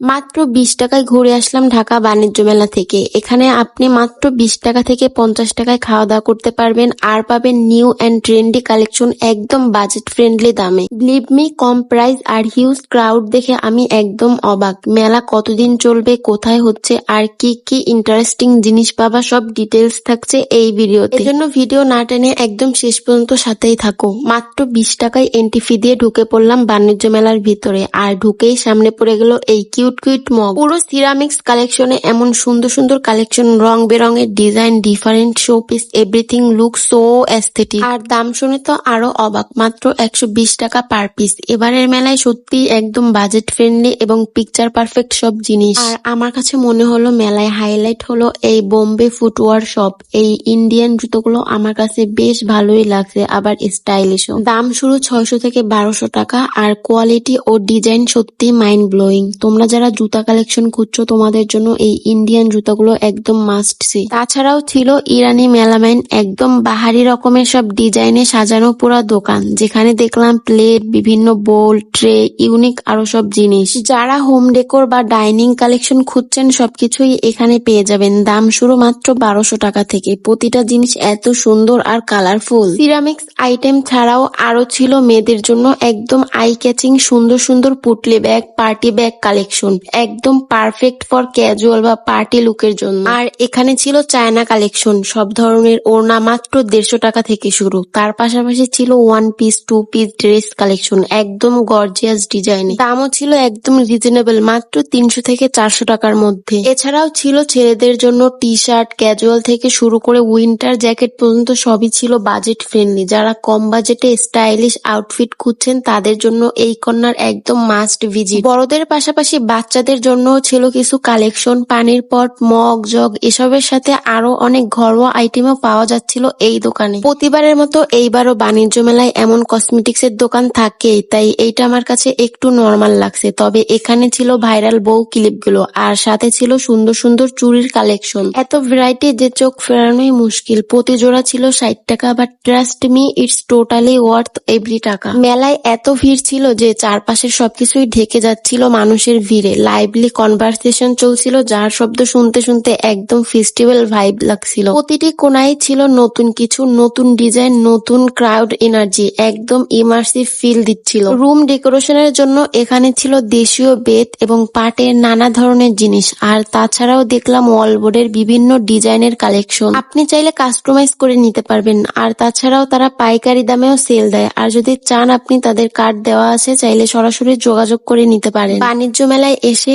মাত্র বিশ টাকায় ঘুরে আসলাম ঢাকা বাণিজ্য মেলা থেকে। এখানে আপনি মাত্র বিশ টাকা থেকে পঞ্চাশ টাকায় খাওয়া দাওয়া করতে পারবেন আর পাবেন নিউ অ্যান্ড ট্রেন্ডি কালেকশন একদম বাজেট ফ্রেন্ডলি দামে। বিলিভ মি কম প্রাইস আর হিউজ ক্রাউড দেখে আমি একদম অবাক। মেলা কতদিন চলবে, কোথায় হচ্ছে, আর কি কি ইন্টারেস্টিং জিনিস পাবা, সব ডিটেলস থাকছে এই ভিডিওতে। এজন্য ভিডিও না টেনে একদম শেষ পর্যন্ত সাথেই থাকো। মাত্র বিশ টাকায় এন্ট্রি ফি দিয়ে ঢুকে পড়লাম বাণিজ্য মেলার ভিতরে। আর ঢুকেই সামনে পড়ে গেল এই কিউট কিউট মগ। পুরো সিরামিক্স কালেকশনে এমন সুন্দর সুন্দর কালেকশন, রং বেরঙের design, different show piece everything look so aesthetic. আর দাম শুনে তো আরও অবাক, মাত্র একশো বিশ টাকা পার পিস। এবারের মেলায় সত্যি একদম বাজেট ফ্রেন্ডলি এবং পিকচার পারফেক্ট সব জিনিস। আর আমার কাছে মনে হলো মেলায় হাইলাইট হলো এই বোম্বে ফুটওয়ার শপ। এই ইন্ডিয়ান জুতোগুলো আমার কাছে বেশ ভালোই লাগছে, আবার স্টাইলিশও দাম শুরু ছয়শো থেকে বারোশো টাকা, আর কোয়ালিটি ও ডিজাইন সত্যি মাইন্ড ব্লোয়িং তোমরা যারা জুতা কালেকশন খুঁজছো, তোমাদের জন্য এই ইন্ডিয়ান জুতাগুলো একদম মাস্ট সি তাছাড়াও ছিল ইরানি মেলামাইন, একদম বাহারি রকমের সব ডিজাইনে সাজানো পুরা দোকান, যেখানে দেখলাম প্লেট বিভিন্ন বোল ট্রে ইউনিক আরও সব জিনিস। যারা হোম ডেকোর বা ডাইনিং কালেকশন খুঁজছেন, সবকিছুই এখানে পেয়ে যাবেন। দাম শুরু মাত্র বারোশো টাকা থেকে। প্রতিটা জিনিস এত সুন্দর আর কালারফুল সিরামিক্স আইটেম ছাড়াও আরও ছিল মেয়েদের জন্য একদম আই ক্যাচিং সুন্দর সুন্দর potli bag party bag collection একদম পারফেক্ট ফর ক্যাজুয়াল বা পার্টি লুকের জন্য। আর এখানে ছিল চায়না কালেকশন সব ধরনের ওড়না মাত্র দেড়শো টাকা থেকে শুরু। তার পাশাপাশি ছিল one piece two piece dress collection একদম গর্জিয়াস ডিজাইনে দামও ছিল একদম রিজনেবল মাত্র তিনশো থেকে চারশো টাকার মধ্যে। এছাড়াও ছিল ছেলেদের জন্য টি শার্ট ক্যাজুয়াল থেকে শুরু করে উইন্টার জ্যাকেট পর্যন্ত সবই ছিল বাজেট ফ্রেন্ডলি যারা কম বাজেটে স্টাইলিশ আউটফিট খুঁজছেন, তাদের জন্য এই কর্নার একদম মাস্ট ভিজিট বড়দের পাশাপাশি বাচ্চাদের জন্য ছিল কিছু কালেকশন, পানির পট, মগ, জগ, এসবের সাথে আরও অনেক ঘরোয়া আইটেমও পাওয়া যাচ্ছিল এই দোকানে। প্রতিবারের মতো এইবারও বাণিজ্য মেলায় এমন কসমেটিক্স এর দোকান থাকেই, তাই এইটা আমার কাছে একটু নর্মাল লাগছে। তবে এখানে ছিল ভাইরাল বউ ক্লিপগুলো, আর সাথে ছিল সুন্দর সুন্দর চুড়ির কালেকশন। এত ভ্যারাইটি যে চোখ ফেরানোই মুশকিল। প্রতি জোড়া ছিল ষাট টাকা but trust me it's totally worth every taka. মেলায় এত ভিড় ছিল যে চারপাশের সবকিছুই ঢেকে যাচ্ছিল মানুষের ভিড়ে। লাইভলি কনভারসেশন চলছিল, যার শব্দ শুনতে শুনতে একদম ফেস্টিভ্যাল ভাইব লাগছিল। প্রতিটি কোনায় ছিল নতুন কিছু, নতুন ডিজাইন নতুন ক্রাউড এনার্জি একদম ইমার্সিভ ফিল দিচ্ছিল। রুম ডেকোরেশনের জন্য এখানে ছিল দেশীয় বেত এবং পাটের নানা ধরনের জিনিস, আর তাছাড়াও দেখলাম ওয়ালবোর্ডের বিভিন্ন ডিজাইনের কালেকশন আপনি চাইলে কাস্টমাইজ করে নিতে পারবেন, আর তাছাড়াও তারা পাইকারি দামেও সেল দেয়, আর যদি চান আপনি তাদের কার্ড দেওয়া আছে, চাইলে সরাসরি যোগাযোগ করে নিতে পারেন। বাণিজ্য মেলায় এসে